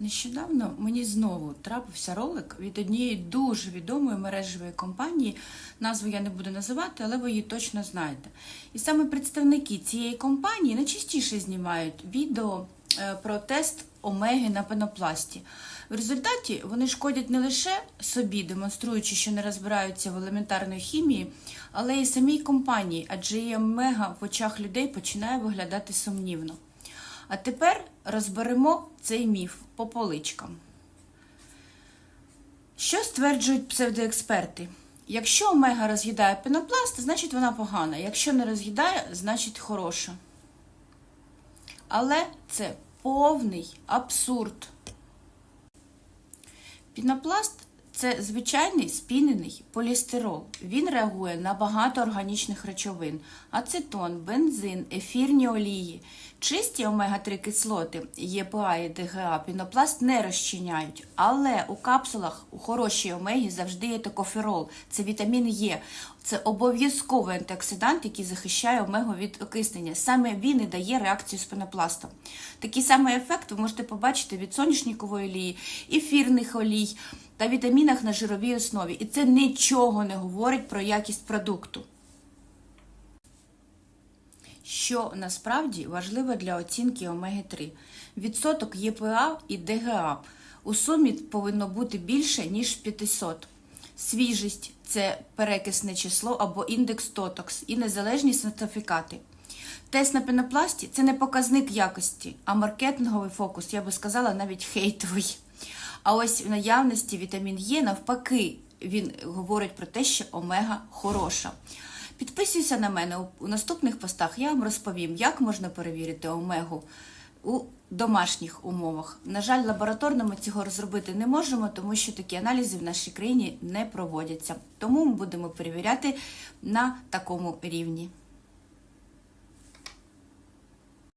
Нещодавно мені знову трапився ролик від однієї дуже відомої мережевої компанії. Назву я не буду називати, але ви її точно знаєте. І саме представники цієї компанії найчастіше знімають відео е, про тест омеги на пенопласті. В результаті вони шкодять не лише собі, демонструючи, що не розбираються в елементарної хімії, але й самій компанії, адже її омега в очах людей починає виглядати сумнівно. А тепер розберемо цей міф по поличкам. Що стверджують псевдоексперти? Якщо омега роз'їдає пенопласт, значить вона погана. Якщо не роз'їдає, значить хороша. Але це повний абсурд. Пінопласт це звичайний спінений полістирол. Він реагує на багато органічних речовин: ацетон, бензин, ефірні олії. Чисті омега-3 кислоти ЄПА і ДГА пінопласт не розчиняють, але у капсулах у хорошій омегі завжди є токоферол. Це вітамін Е. Це обов'язковий антиоксидант, який захищає омегу від окиснення. Саме він і дає реакцію з пенопластом. Такий самий ефект ви можете побачити від соняшникової олії, ефірних олій та вітамінах на жировій основі. І це нічого не говорить про якість продукту. Що насправді важливо для оцінки омеги-3? Відсоток ЄПА і ДГА у сумі повинно бути більше, ніж 500. Свіжість це перекисне число або індекс тотокс і незалежні сертифікати. Тест на пенопласті це не показник якості, а маркетинговий фокус, я би сказала, навіть хейтовий. А ось в наявності вітамін Е навпаки, він говорить про те, що омега хороша. Підписуйся на мене у- наступних постах. Я вам розповім, як можна перевірити омегу у домашніх умовах. На жаль, лабораторно ми цього розробити не можемо, тому що такі аналізи в нашій країні не проводяться. Тому ми будемо перевіряти на такому рівні.